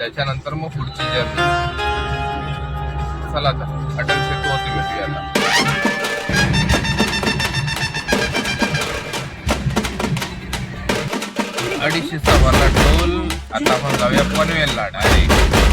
त्याच्यानंतर मग पुढची जर्नी चला आता अटल सेतूवरती भेटूया आता. अडीचशे सव्वाला टोल आता आपण जाऊया पनवेलला. डायरेक्ट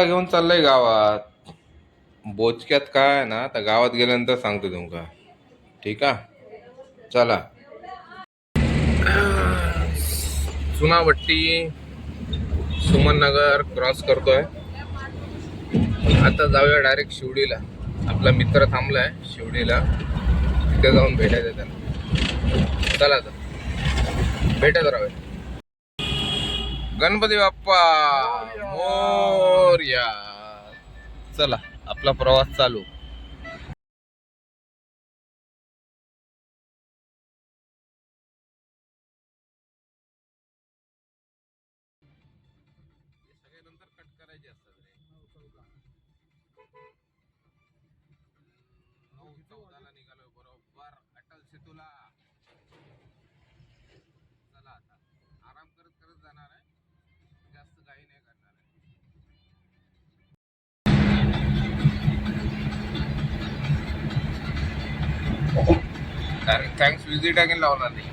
बोचका घेऊन चाललंय गावात. बोचक्यात काय आहे ना तर गावात गेल्यानंतर सांगतो तुमका. ठीक आहे? चला. चुनावट्टी सुमन नगर क्रॉस करतोय. आता जाऊया डायरेक्ट शिवडीला. आपला मित्र थांबलाय शिवडीला. तिथे जाऊन भेटायचं त्याला चला तर. भेटत राहूया. गणपती बाप्पा! मोरया! चला आपला प्रवास चालू. డైరెక్ట్ థ్యాంక్స్ విజిట్ అగిన్లో అవునండి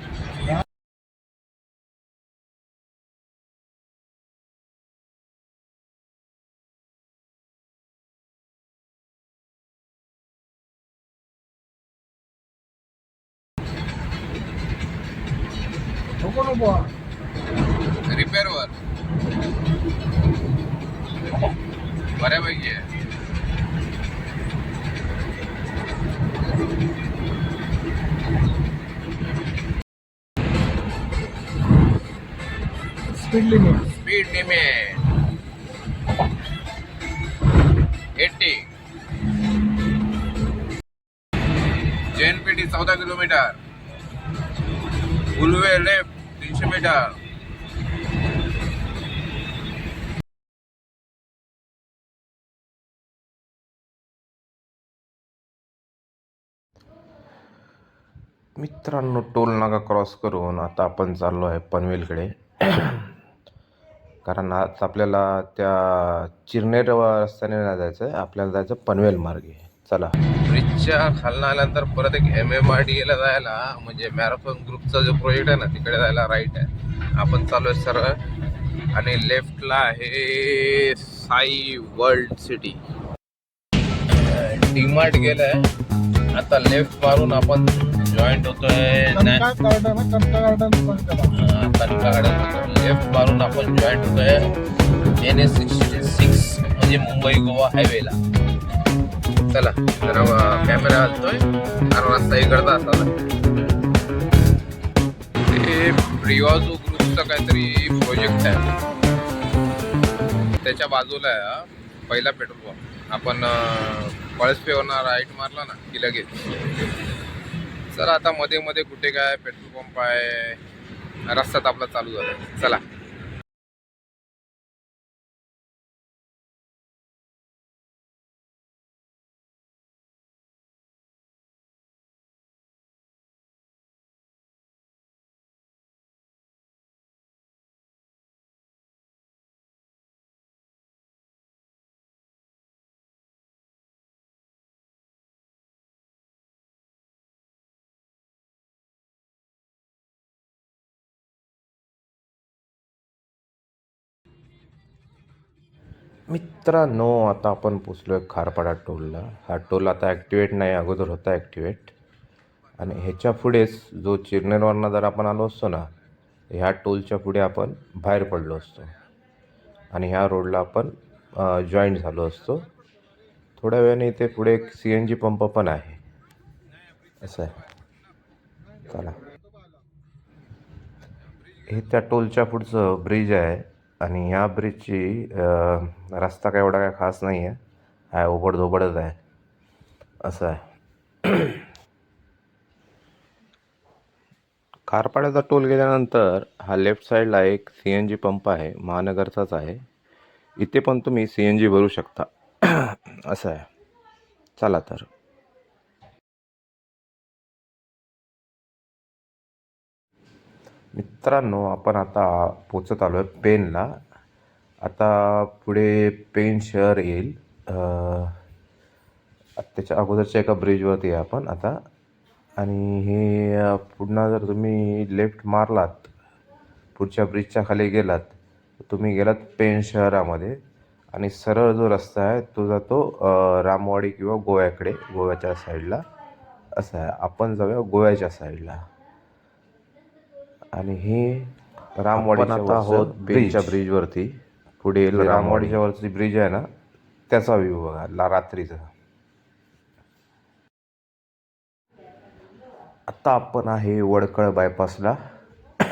speed limit speed limit eighty JNPT चौदा किलोमीटर उलवे लेफ्ट तीनशे मीटर मित्रांनो टोल नाका क्रॉस करून आता आपण चाललो आहे पनवेलकडे. कारण आज आपल्याला त्या चिरनेर रस्त्याने नाही जायचं आहे. आपल्याला जायचं पनवेल मार्गे. चला. ब्रिजच्या खालनं आल्यानंतर परत एक एम एम आर डी एला जायला म्हणजे मॅरेथॉन ग्रुपचा जो प्रोजेक्ट आहे ना तिकडे जायला राईट आहे. आपण चालू आहे सरळ. आणि लेफ्टला आहे साई वर्ल्ड सिटी. डीमार्ट गेलाय. आता लेफ्ट मारून आपण जॉईंट होतोय नॅ- कनका गार्डन कनका लेफ्ट मारून आपण जॉईंट होतोय. एन एस सिक्स्टी सिक्स म्हणजे मुंबई गोवा हायवेला चला जरा कॅमेरा घालतोय कारण रस्ता इकडचा असा ते प्रिवाजो ग्रुपचा काहीतरी प्रोजेक्ट आहे. त्याच्या बाजूला आहे पहिला पेट्रोल पंप आपण पळसपेवरनं राईट मारला ना की लगेच. तर आता मध्ये मध्ये कुठे काय पेट्रोल पंप आहे? रस्त्यात आपला चालू झाला. चला. मित्रांनो आता आपण पोचलो आहे खारपाडा टोलला. हा टोल आता ॲक्टिवेट नाही अगोदर होता ॲक्टिवेट आणि ह्याच्या पुढेच जो चिरनेरवरनं जर आपण आलो असतो ना ह्या टोलच्या पुढे आपण बाहेर पडलो असतो. आणि ह्या रोडला आपण जॉईंट झालो असतो. थोड्या वेळाने इथे पुढे एक सी एन जी पंप पण आहे. असं आहे. चला. हे त्या टोलच्या पुढचं ब्रिज आहे. आणि ह्या ब्रिजची रस्ता काय एवढा काय खास नाही आहे हाय ओबड धोबडच आहे. असं आहे. खारपाड्याचा टोल गेल्यानंतर हा लेफ्ट साईडला एक सी एन जी पंप आहे. महानगरचाच आहे. इथे पण तुम्ही सी एन जी भरू शकता. असं आहे. चला तर. मित्रांनो आपण आता पोचत आलो आहे पेनला. आता पुढे पेन शहर येईल. त्याच्या अगोदरच्या एका ब्रिजवरती आहे आपण आता. आणि हे पुन्हा जर तुम्ही लेफ्ट मारलात पुढच्या ब्रिजच्या खाली गेलात तर तुम्ही गेलात पेन शहरामध्ये. आणि सरळ जो रस्ता आहे तो जातो रामवाडी किंवा गोव्याकडे गोव्याच्या साईडला. असं आहे. आपण जाऊया गोव्याच्या साईडला. आणि हे रामवाडीच्या आता आहोत आहोत ब्रिजच्या ब्रिजवरती पुढे रामवाडीच्या वरची ब्रिज आहे ना त्याचा व्ह्यू बघा ला रात्रीचा. आता आपण आहे वडखळ बायपासला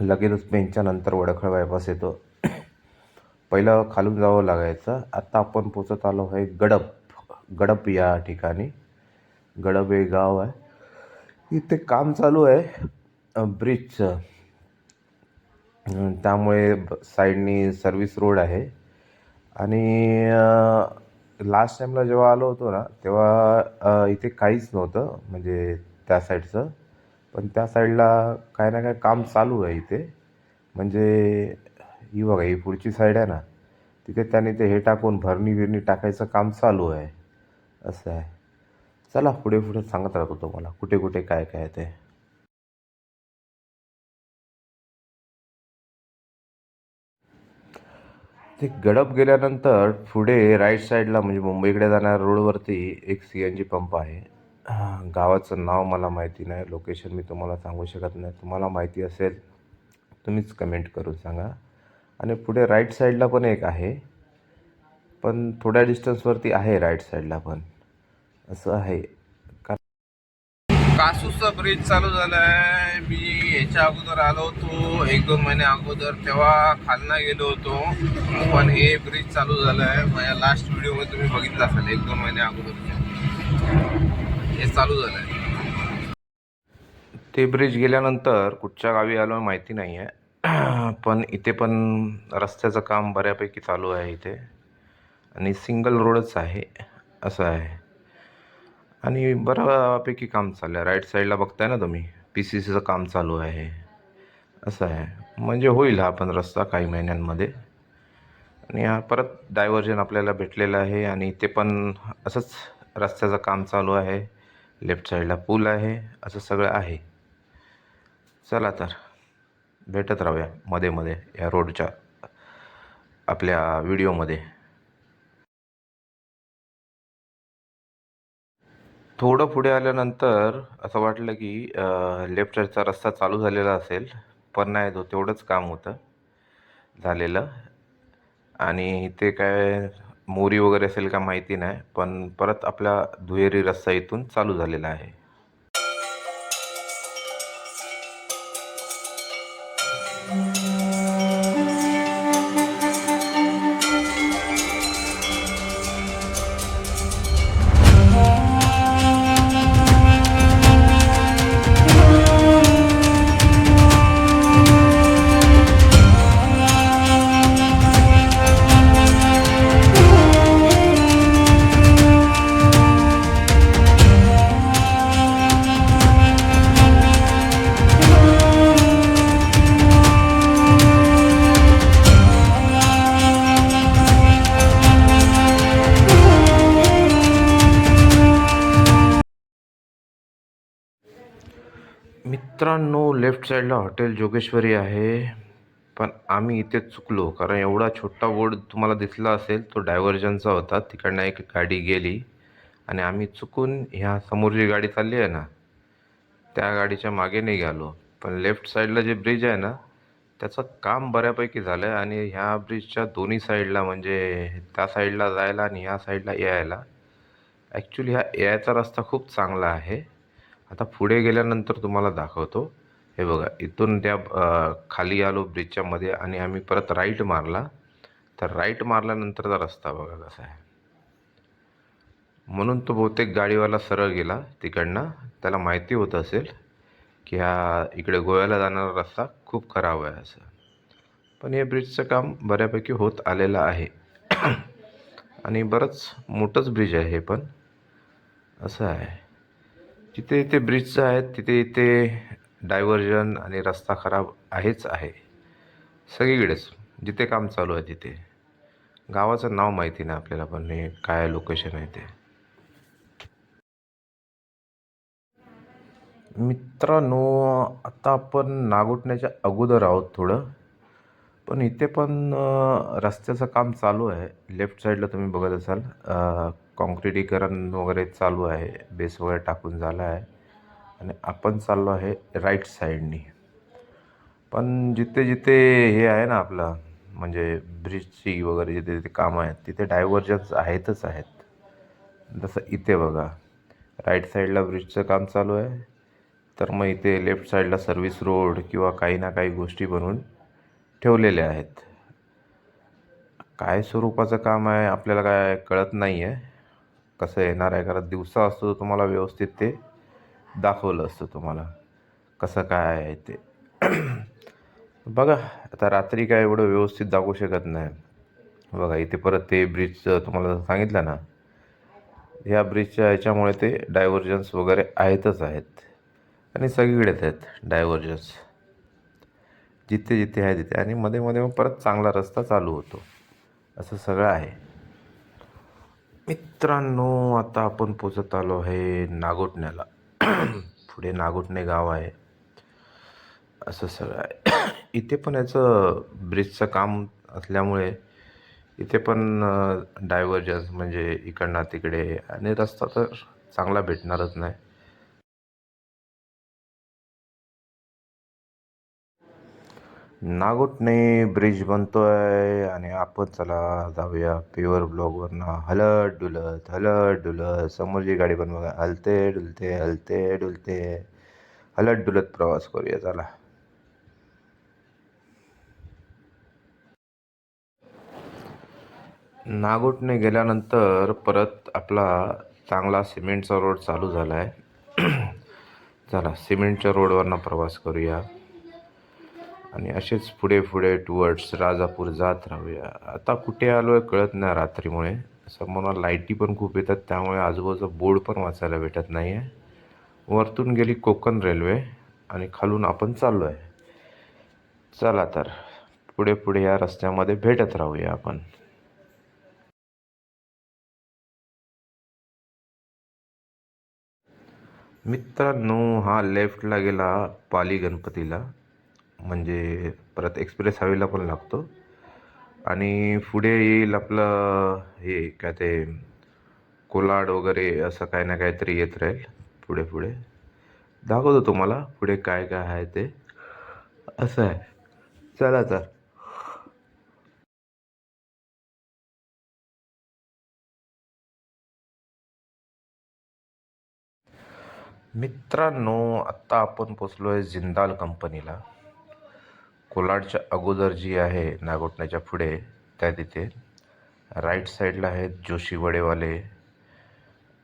लगेचच पेनच्या नंतर वडखळ बायपास येतो. पहिलं खालून जावं लागायचं. आता आपण पोचत आलो आहे गडप. गडप या ठिकाणी. गडप हे गाव आहे. इथे काम चालू आहे. ब्रिजचं त्यामुळे ब- साईडनी सर्विस रोड आहे. आणि लास्ट टाईमला जेव्हा आलो होतो ना तेव्हा इथे काहीच नव्हतं म्हणजे त्या साईडचं पण त्या साईडला काय ना काय काम चालू आहे इथे. म्हणजे ही बघा ही पुढची साईड आहे ना तिथे त्याने ते हे टाकून भरणी बिरणी टाकायचं काम चालू आहे. असं आहे. चला पुढे पुढे सांगत राहतो तुम्हाला कुठे कुठे काय काय आहे ते. ते गडप गेल्यानंतर पुढे राईट साईडला म्हणजे मुंबईकडे जाणाऱ्या रोडवरती एक सी एन जी पंप आहे गावाचं नाव मला माहिती नाही. लोकेशन मी तुम्हाला सांगू शकत नाही. तुम्हाला माहिती असेल तुम्हीच कमेंट करून सांगा. आणि पुढे राईट साईडला पण एक आहे. पण थोड्या डिस्टन्सवरती आहे राईट साईडला पण. असं आहे. कासूचा ब्रिज चालू झालाय. मी याच्या अगोदर आलो होतो. एक दोन महिने अगोदर तेव्हा खालना गेलो होतो. पण हे ब्रिज चालू झालं आहे माझ्या लास्ट व्हिडिओमध्ये तुम्ही बघितलं असाल एक दोन महिने अगोदर. हे चालू झालं आहे ते ब्रिज गेल्यानंतर कुठच्या गावी आलो माहिती नाही आहे पण इथे पण रस्त्याचं काम बऱ्यापैकी चालू आहे इथे. आणि सिंगल रोडच आहे. असं आहे. आणि बऱ्यापैकी काम चाललं आहे राईट साईडला बघताय ना तुम्ही पी सी सीचं काम चालू आहे. असं आहे. म्हणजे होईल हा पण रस्ता काही महिन्यांमध्ये. आणि हा परत डायव्हर्जन आपल्याला भेटलेलं आहे आणि ते पण असंच रस्त्याचं काम चालू आहे. लेफ्ट साईडला पूल आहे. असं सगळं आहे. चला तर भेटत राहूया मध्ये मध्ये या रोडच्या आपल्या व्हिडिओमध्ये थोडं पुढे आल्यानंतर असं वाटलं की लेफ्ट साईडचा रस्ता चालू झालेला असेल पण नाही तो तेवढंच काम होतं झालेलं. आणि इथे काय मोरी वगैरे असेल का माहिती नाही पण परत आपला दुहेरी रस्ता इथून चालू झालेला आहे. मित्रांनो लेफ्ट साईडला हॉटेल जोगेश्वरी आहे. पण आम्ही इथे चुकलो कारण एवढा छोटा बोर्ड तुम्हाला दिसला असेल तो डायव्हर्जनचा होता. तिकडनं एक गाडी गेली आणि आम्ही चुकून ह्या समोर जी गाडी चालली आहे ना त्या गाडीच्या मागे नाही गेलो पण लेफ्ट साईडला जे ब्रिज आहे ना त्याचं काम बऱ्यापैकी झालं आहे आणि ह्या ब्रिजच्या दोन्ही साईडला म्हणजे त्या साईडला जायला आणि ह्या साईडला यायला ॲक्च्युली हा यायचा रस्ता खूप चांगला आहे. आता पुढे गेल्यानंतर तुम्हाला दाखवतो. हे बघा इथून त्या खाली आलो ब्रिजच्या मध्ये आणि आम्ही परत राईट मारला. तर राईट मारल्यानंतरचा रस्ता बघा कसा आहे. म्हणून तो बहुतेक गाडीवाला सरळ गेला तिकडनं. त्याला माहिती होत असेल की हा इकडे गोव्याला जाणारा रस्ता खूप खराब आहे असं. पण हे ब्रिजचं काम बऱ्यापैकी होत आलेलं आहे. आणि बरंच मोठंच ब्रिज आहे हे पण. असं आहे. जिथे जिथे ब्रिजचं आहेत तिथे इथे डायव्हर्जन आणि रस्ता खराब आहेच आहे. सगळीकडेच जिथे काम चालू आहे तिथे. गावाचं नाव माहिती नाही आपल्याला पण हे काय लोकेशन आहे ते. मित्रांनो आता आपण नागोठण्याच्या अगोदर आहोत थोडं. पण इथे पण रस्त्याचं काम चालू आहे. लेफ्ट साईडला तुम्ही बघत असाल काँक्रिटीकरण वगैरे चालू आहे. बेस वगैरे टाकून झाला आहे. आणि आपण चाललो आहे राईट साईडनी पण जिथे जिथे हे आहे ना आपलं म्हणजे ब्रिजची वगैरे जिथे जिथे कामं आहेत तिथे डायव्हर्जन्स आहेतच आहेत. जसं इथे बघा राईट साईडला ब्रिजचं काम चालू आहे. तर मग इथे लेफ्ट साईडला सर्व्हिस रोड किंवा काही ना काही गोष्टी बनवून ठेवलेल्या आहेत. काय स्वरूपाचं काम आहे आपल्याला काय कळत नाही आहे कसं येणार आहे? कारण दिवसा असतो तुम्हाला व्यवस्थित ते दाखवलं असतं तुम्हाला. कसं काय आहे ते? बघा आता रात्री काय एवढं व्यवस्थित दाखवू शकत नाही. बघा इथे परत ते ब्रिजचं तुम्हाला सांगितलं ना? ह्या ब्रिजच्या ह्याच्यामुळे ते डायव्हर्जन्स वगैरे आहेतच आहेत. आणि सगळीकडेच आहेत डायव्हर्जन्स जिथे जिथे आहे तिथे. आणि मध्ये मध्ये मग परत चांगला रस्ता चालू होतो. असं सगळं आहे. मित्रांनो आता आपण पोचत आलो आहे नागोटण्याला. पुढे नागोटणे गाव आहे. असं सगळं आहे. इथे पण याचं ब्रिजचं काम असल्यामुळे इथे पण डायव्हर्जन्स म्हणजे इकडनं तिकडे आणि रस्ता तर चांगला भेटणारच नाही. नागोटणे ब्रिज बनतोय आणि आपण चला जाऊया प्युअर ब्लॉगवरनं हलत डुलत हलत डुलत. समोरची गाडी पण बघा. हलते डुलते हलते डुलते. हलत डुलत प्रवास करूया चला. नागोटने गेल्यानंतर परत आपला चांगला सिमेंटचा रोड चालू झाला आहे चला सिमेंटच्या रोडवरनं प्रवास करूया. आणि असेच पुढे पुढे टुवर्ड्स राजापूर जात राहूया. आता कुठे आलो आहे कळत नाही रात्रीमुळे. समोर लाईटी पण खूप येतात त्यामुळे आजूबाजूचा बोर्ड पण वाचायला भेटत नाही आहे वरतून गेली कोकण रेल्वे आणि खालून आपण चाललो आहे चला तर पुढे पुढे या रस्त्यामध्ये भेटत राहूया आपण. मित्रांनो हा लेफ्टला गेला पाली गणपतीला. म्हणजे परत एक्सप्रेस हायवेला पण लागतो. आणि पुढे येईल आपलं हे काय ते कोलाड वगैरे असं काही ना काहीतरी येत राहील पुढे पुढे. दाखवतो तुम्हाला पुढे काय काय आहे ते. असं आहे. चला तर. मित्रांनो आत्ता आपण पोचलो आहे जिंदाल कंपनीला. कोलाडच्या अगोदर जी आहे नागोटण्याच्या पुढे त्या तिथे. राईट साईडला आहेत जोशी वडेवाले.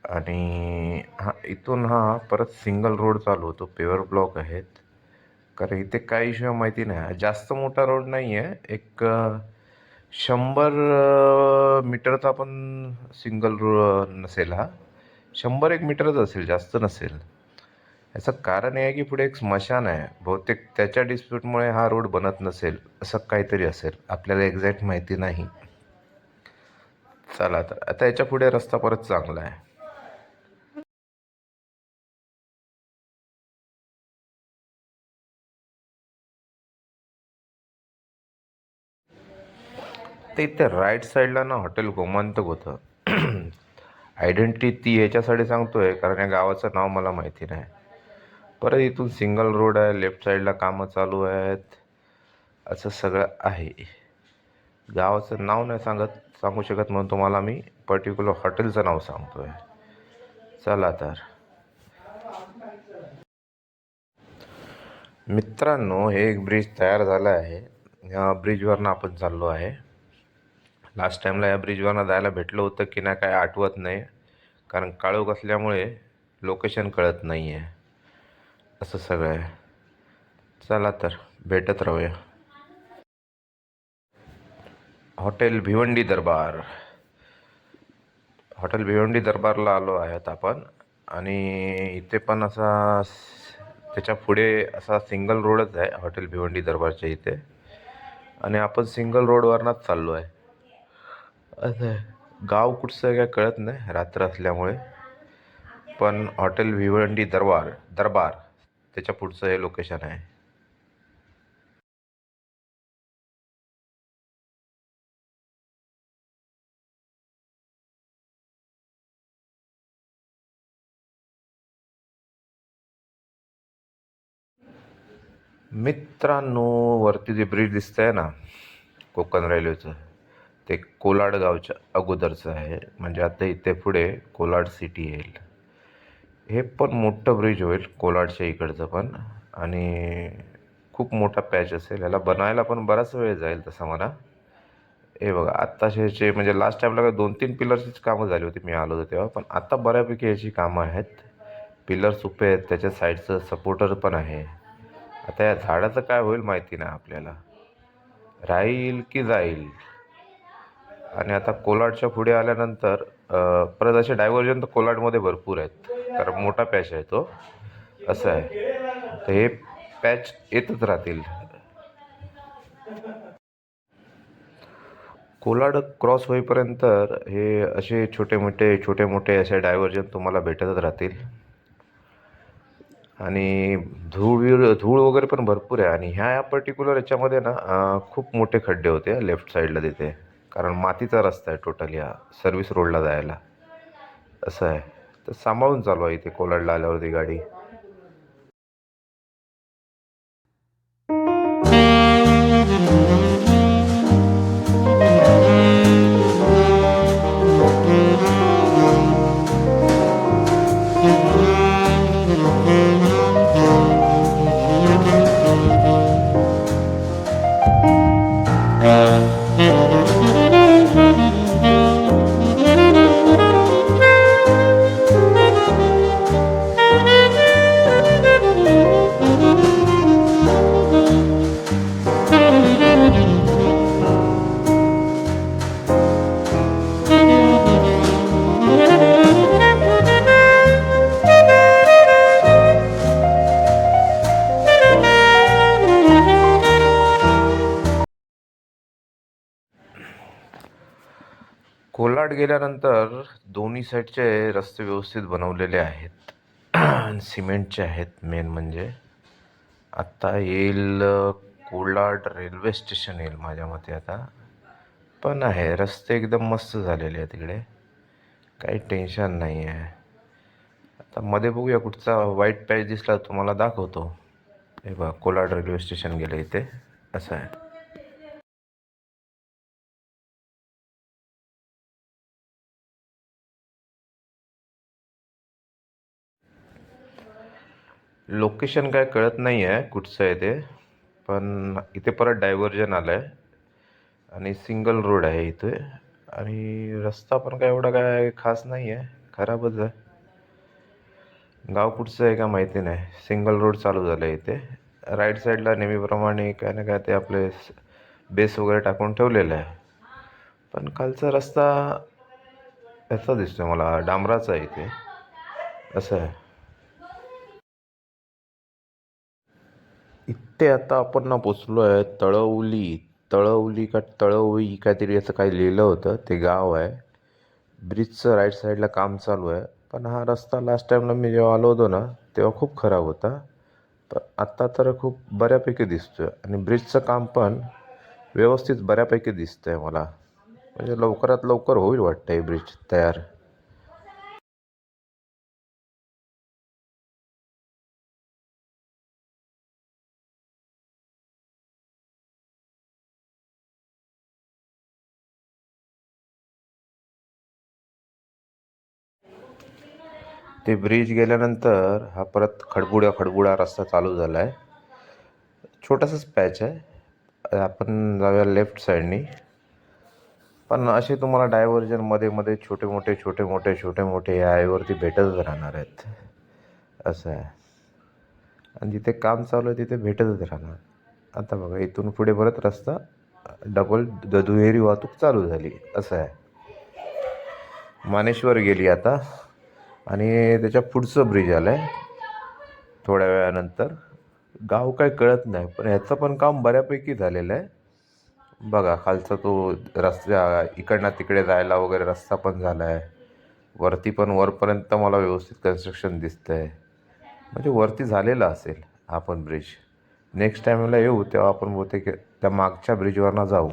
आणि हा इथून हा परत सिंगल रोड चालू होतो पेवर ब्लॉक आहेत. कारण इथे काय इश्यू माहिती नाही. जास्त मोठा रोड नाही आहे एक शंभर मीटरचा पण सिंगल रो नसेल हा. शंभर एक मीटरच असेल जास्त नसेल. याचं कारण हे आहे की पुढे एक स्मशान आहे. बहुतेक त्याच्या डिस्प्यूटमुळे हा रोड बनत नसेल असं काहीतरी असेल. आपल्याला एक्झॅक्ट माहिती नाही. चला तर आता याच्यापुढे रस्ता परत चांगला आहे. ते इथे राईट साईडला ना हॉटेल गोमांतक होतं. आयडेंटिटी ती ह्याच्यासाठी सांगतोय कारण या गावाचं नाव मला माहिती नाही. परत इथून सिंगल रोड आहे लेफ्ट साईडला कामं चालू आहेत. असं सगळं आहे. गावाचं नाव नाही सांगत सांगू शकत म्हणून तुम्हाला मी पर्टिक्युलर हॉटेलचं नाव सांगतोय. चला तर. मित्रांनो हे एक ब्रिज तयार झालं आहे. या ब्रिजवरनं आपण चाललो आहे. लास्ट टाईमला या ब्रिजवरनं जायला भेटलं होतं की नाही काय आठवत नाही. कारण काळोख असल्यामुळे लोकेशन कळत नाही आहे असं सगळं आहे. चला तर भेटत राहूया. हॉटेल भिवंडी दरबार. हॉटेल भिवंडी दरबारला आलो आहेत आपण. आणि इथे पण असा त्याच्या पुढे असा सिंगल रोडच आहे हॉटेल भिवंडी दरबारच्या इथे. आणि आपण सिंगल रोडवरनंच चाललो आहे. असं आहे. गाव कुठचं काय कळत नाही रात्र असल्यामुळे. पण हॉटेल भिवंडी दरबार दरबार. त्याच्या पुढचं हे लोकेशन आहे. मित्रांनो वरती जे ब्रिज दिसतंय ना कोकण रेल्वेचं ते कोलाड गावच्या अगोदरचं आहे. म्हणजे आता इथे पुढे कोलाड सिटी येईल. हे पण मोठं ब्रिज होईल कोलाडच्या इकडचं पण. आणि खूप मोठा पॅच असेल. याला बनायला पण बराच वेळ जाईल तसं मला. हे बघा आत्ताचे ह्याचे म्हणजे लास्ट टाईमला काय दोन तीन पिलर्सचीच कामं झाली होती मी आलो होतो तेव्हा. पण आत्ता बऱ्यापैकी ह्याची कामं आहेत. पिलर्स उभे आहेत त्याच्या साईडचं सपोर्टर पण आहे. आता या झाडाचं काय होईल माहिती नाही आपल्याला. राहील की जाईल. आणि आता कोलाडच्या पुढे आल्यानंतर परत असे डायव्हर्जन तर कोलाडमध्ये भरपूर आहेत. कारण मोठा पॅच आहे तो. असं आहे. तर हे पॅच येतच राहतील. कोलाड क्रॉस होईपर्यंत हे असे छोटे मोठे छोटे मोठे असे डायव्हर्जन तुम्हाला भेटतच राहतील. आणि धूळ धूळ वगैरे पण भरपूर आहे. आणि ह्या पर्टिक्युलर याच्यामध्ये ना खूप मोठे खड्डे होते लेफ्ट साईडला तिथे. कारण मातीचा रस्ता आहे टोटल या सर्व्हिस रोडला जायला. असं आहे. तर सांभाळून चालू आहे इथे कोलाडला आल्यावरती गाडी. घाट गेल्यानंतर दोन्ही साईडचे रस्ते व्यवस्थित बनवलेले आहेत. सिमेंटचे आहेत मेन म्हणजे. आत्ता येईल कोलाड रेल्वे स्टेशन येईल माझ्या मते आता. पण आहे रस्ते एकदम मस्त झालेले आहेत तिकडे काही टेन्शन नाही आहे. आता मध्ये बघूया कुठचा वाईट पॅच दिसला तुम्हाला दाखवतो. हे बघा कोलाड रेल्वे स्टेशन गेलं इथे. असं आहे. लोकेशन काय कळत नाही आहे कुठचं आहे ते पण इथे परत डायव्हर्जन आलं आहे आणि सिंगल रोड आहे इथे. आणि रस्ता पण काय एवढा काय खास नाही आहे खराबच आहे. गाव कुठचं आहे का माहिती नाही. सिंगल रोड चालू झालं आहे इथे राईट साईडला नेहमीप्रमाणे काय ना काय ते आपले बेस वगैरे टाकून ठेवलेलं आहे. पण खालचा रस्ता याचा दिसतो मला डांबराचा आहे इथे. असं आहे. ते आता आपण ना पोचलो आहे तळवली. तळवली का तळवई काहीतरी असं काही लिहिलं होतं. ते गाव आहे. ब्रिजचं राईट साईडला काम चालू आहे. पण हा रस्ता लास्ट टाईमला मी जेव्हा आलो होतो ना तेव्हा खूप खराब होता. पण आत्ता तर खूप बऱ्यापैकी दिसतोय. आणि ब्रिजचं काम पण व्यवस्थित बऱ्यापैकी दिसतं आहे मला. म्हणजे लवकरात लवकर होईल वाटतं हे ब्रिज तयार. ते ब्रिज गेल्यानंतर हा परत खडबुड्या खडबुडा रस्ता चालू झाला आहे छोटासाच पॅच आहे. आपण जाऊया लेफ्ट साईडनी पण असे तुम्हाला डायव्हर्जनमध्ये मध्ये छोटे मोठे छोटे मोठे छोटे मोठे या आईवरती भेटतच राहणार आहेत. असं आहे. आणि जिथे काम चालू आहे तिथे भेटतच राहणार. आता बघा इथून पुढे परत रस्ता डबल द दुहेरी वाहतूक चालू झाली. असं आहे. मानेश्वर गेली आता. आणि त्याच्या पुढचं ब्रिज आलं आहे थोड्या वेळानंतर. गाव काय कळत नाही पण ह्याचं पण काम बऱ्यापैकी झालेलं आहे. बघा खालचा तो रस्त्या इकडनं तिकडे जायला वगैरे रस्ता पण झाला आहे वरती पण वरपर्यंत मला व्यवस्थित कन्स्ट्रक्शन दिसतं आहे म्हणजे वरती झालेला असेल हा पण ब्रिज नेक्स्ट टाईमला येऊ तेव्हा आपण बहुतेक त्या मागच्या ब्रिजवरनं जाऊ.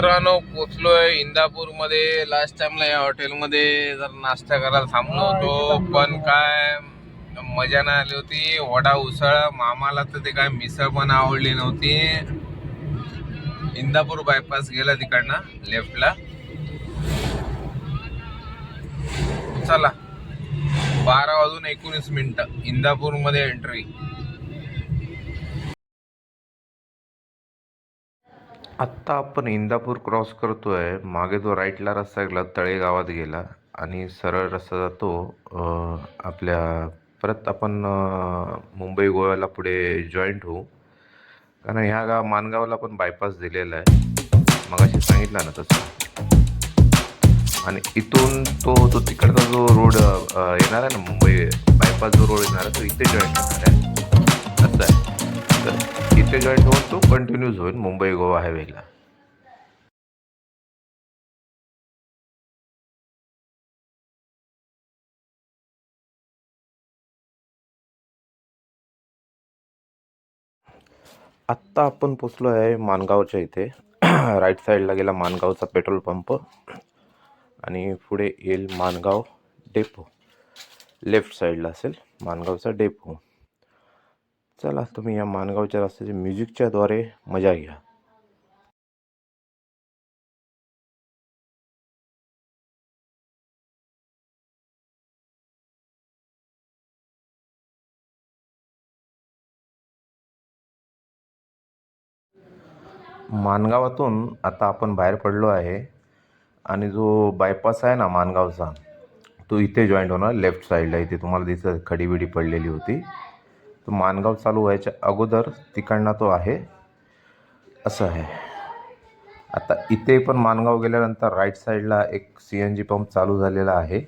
मित्रांनो पोचलोय इंदापूरमध्ये. लास्ट टाइमला या हॉटेलमध्ये जर नाश्ता करायला थांबलो होतो पण काय मजा नाही आली होती. वडा उसळ मामाला तर ते काय मिसळ पण आवडली नव्हती. इंदापूर बायपास गेला तिकडनं लेफ्टला चला बारा वाजून एकोणीस मिनिटं इंदापूरमध्ये एंट्री आत्ता आपण इंदापूर क्रॉस करतो आहे मागे जो राईटला रस्ता गेला तळेगावात गेला आणि सरळ रस्ता जातो आपल्या परत आपण मुंबई गोव्याला पुढे जॉईंट होऊ. कारण ह्या गाव मानगावला पण बायपास दिलेला आहे. मग अशी सांगितलं ना तसं. आणि इथून तो तो तिकडचा जो रोड येणार आहे ना मुंबई बायपास जो रोड येणार आहे तो इथे जॉईंट होणार आहे. असं आहे. नंतर इथे जॉईंट होऊन तो कंटिन्यूज होईल मुंबई गोवा हायवेला आत्ता आपण पोचलो आहे मानगावच्या इथे. राईट साईडला गेला मानगावचा पेट्रोल पंप आणि पुढे येईल मानगाव डेपो लेफ्ट साईडला असेल मानगावचा डेपो चला तुम्ही या माणगावच्या रस्त्याच्या म्युझिकच्या द्वारे मजा घ्या. माणगावातून आता आपण बाहेर पडलो आहे आणि जो बायपास आहे ना माणगावचा तो इथे जॉईंट होणार लेफ्ट साईडला इथे तुम्हाला दिसत खडी बिडी पडलेली होती. तो मानगाव चालू व्हायच्या अगोदर तिकडनं तो आहे. असं आहे. आता इथे पण मानगाव गेल्यानंतर राईट साईडला एक सी एन जी पंप चालू झालेला आहे.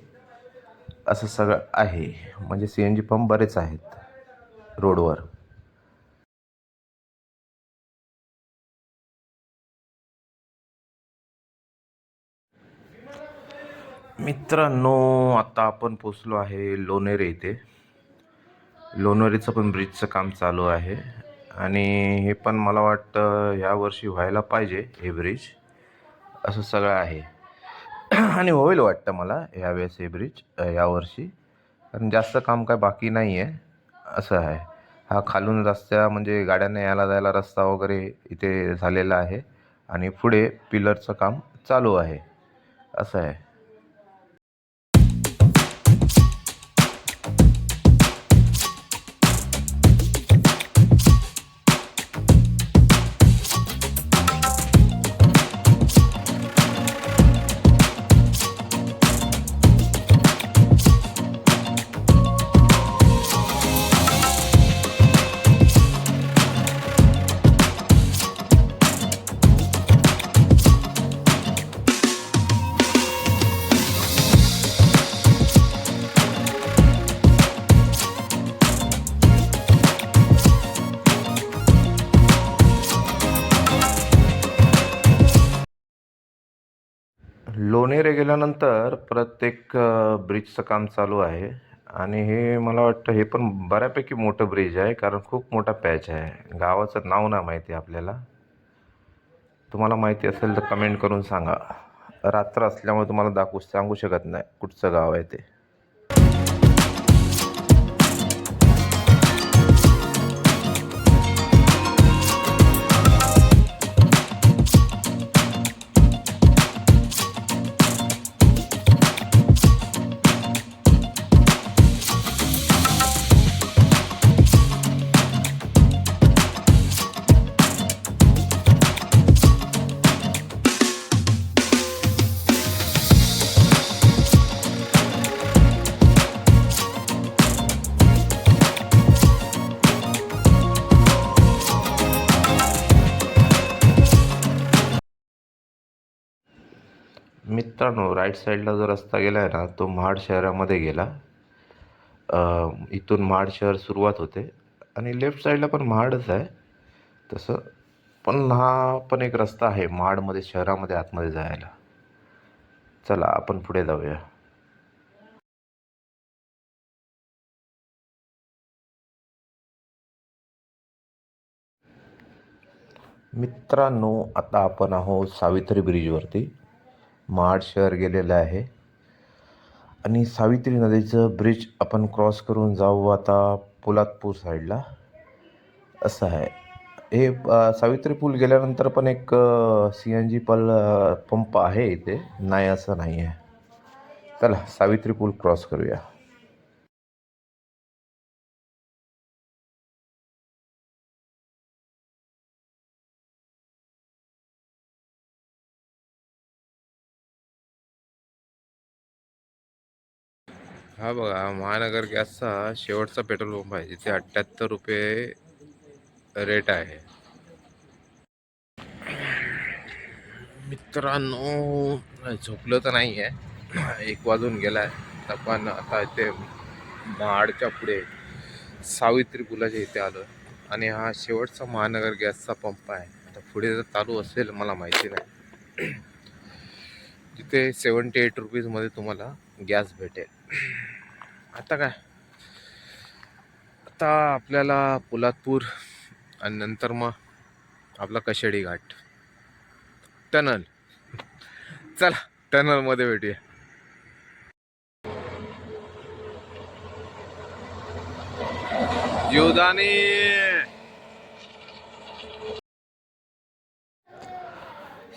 असं सगळं आहे. म्हणजे सी एन जी पंप बरेच आहेत रोडवर मित्रांनो आता आपण पोचलो आहे लोणेरे इथे. लोणवरीचं पण ब्रिजचं काम चालू आहे. आणि हे पण मला वाटतं ह्या वर्षी व्हायला पाहिजे हे ब्रिज. असं सगळं आहे. आणि होईल वाटतं मला ह्यावेळेस हे ब्रिज यावर्षी. कारण जास्त काम काय बाकी नाही आहे असं आहे. हा खालून रस्त्या म्हणजे गाड्यांना यायला जायला रस्ता वगैरे इथे झालेला आहे. आणि पुढे पिलरचं काम चालू आहे. असं आहे. लोणेरे गेल्यानंतर प्रत्येक ब्रिजचं काम चालू आहे. आणि हे मला वाटतं हे पण बऱ्यापैकी मोठं ब्रिज आहे कारण खूप मोठा पॅच आहे. गावाचं नाव नाही माहिती आपल्याला. तुम्हाला माहिती असेल तर कमेंट करून सांगा. रात्र असल्यामुळे तुम्हाला दाखवू सांगू शकत नाही कुठचं गाव आहे ते. मित्रांनो राईट साईडला जो रस्ता गेला आहे ना तो महाड शहरामध्ये गेला. इथून महाड शहर सुरुवात होते. आणि लेफ्ट साईडला पण महाडच आहे. तसं पण हा पण एक रस्ता आहे महाडमध्ये शहरामध्ये आतमध्ये जायला. चला आपण पुढे जाऊया. मित्रांनो आता आपण आहोत सावित्री ब्रिजवरती महाड शहर गेलेलं आहे. आणि सावित्री नदीचं ब्रिज आपण क्रॉस करून जाऊ आता पोलादपूर साईडला असं आहे. हे सावित्री पूल गेल्यानंतर पण एक सी एन जी पल पंप आहे इथे. नाही असं नाही आहे चला सावित्री पूल क्रॉस करूया. हा बघा महानगर गॅसचा शेवटचा पेट्रोल पंप आहे जिथे अठ्ठ्याहत्तर रुपये रेट आहे. मित्रांनो झोपलं तर नाही आहे एक वाजून गेलाय. पण आता इथे महाडच्या पुढे सावित्री पुलाच्या इथे आलो आणि हा शेवटचा महानगर गॅसचा पंप आहे. आता पुढे जर चालू असेल मला माहिती नाही. तिथे सेवन्टी एट रुपीजमध्ये तुम्हाला गॅस भेटेल. आता काय? आता आपल्याला पोलादपूर आणि नंतर मग आपला कशेडी घाट. टनल. चला टनलमध्ये भेटूया. जीवदानी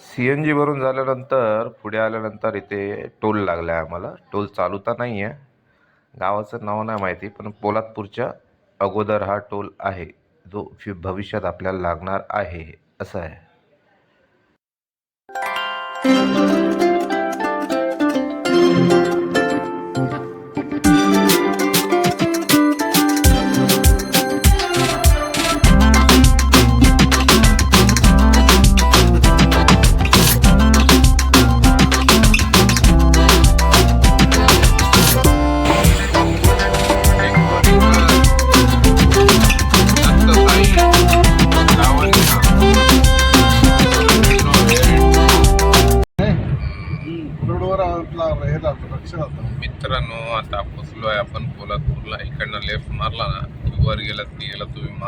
सी एन जी भरून झाल्यानंतर पुढे आल्यानंतर इथे टोल लागला आहे आम्हाला. टोल चालू तर नाही आहे गावाचं नाव नाही माहिती पण पोलादपूरच्या अगोदर हा टोल आहे जो फ्यु भविष्यात आपल्याला लागणार आहे असं आहे.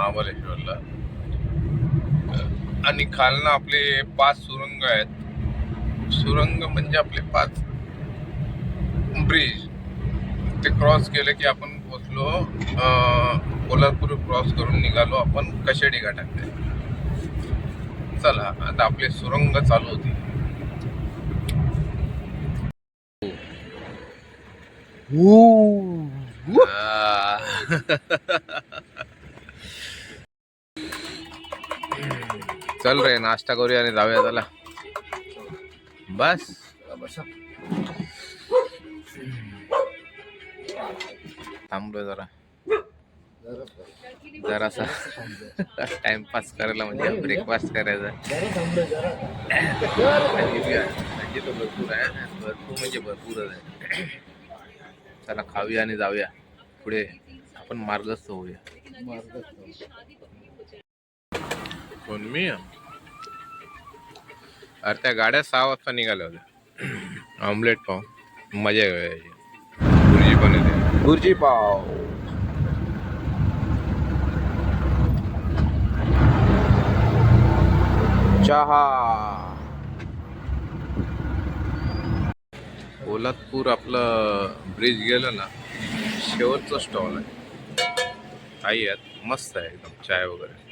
महाबळेश्वरला. आणि खालनं आपले पाच सुरंग आहेत. सुरंग म्हणजे आपले पाच ब्रिज ते क्रॉस केले की आपण पोचलो अं, पोलादपूर क्रॉस करून निघालो आपण कशेडी घाटाकडे. चला आता आपले सुरंग चालू होती चल रे नाश्ता करूया आणि जाऊया चला. बस. थांबलो जरा. जरासा टाइमपास करायला म्हणजे ब्रेकफास्ट करायचा. म्हणजे तर भरपूर आहे. भरपूर म्हणजे भरपूरच आहे. चला खाऊया आणि जाऊया. पुढे आपण मार्गस्थ होऊया. कोण मी. अरे त्या गाड्या सहा वाजता निघाल्या होत्या. ऑमलेट पाव. मजा घेऊया याची भुर्जी पण येते. गुरुजी पाव. चहा. पोलादपूर आपलं ब्रिज गेलं ना शेवटचं स्टॉल आहे. आई आहेत मस्त आहे एकदम चाय वगैरे.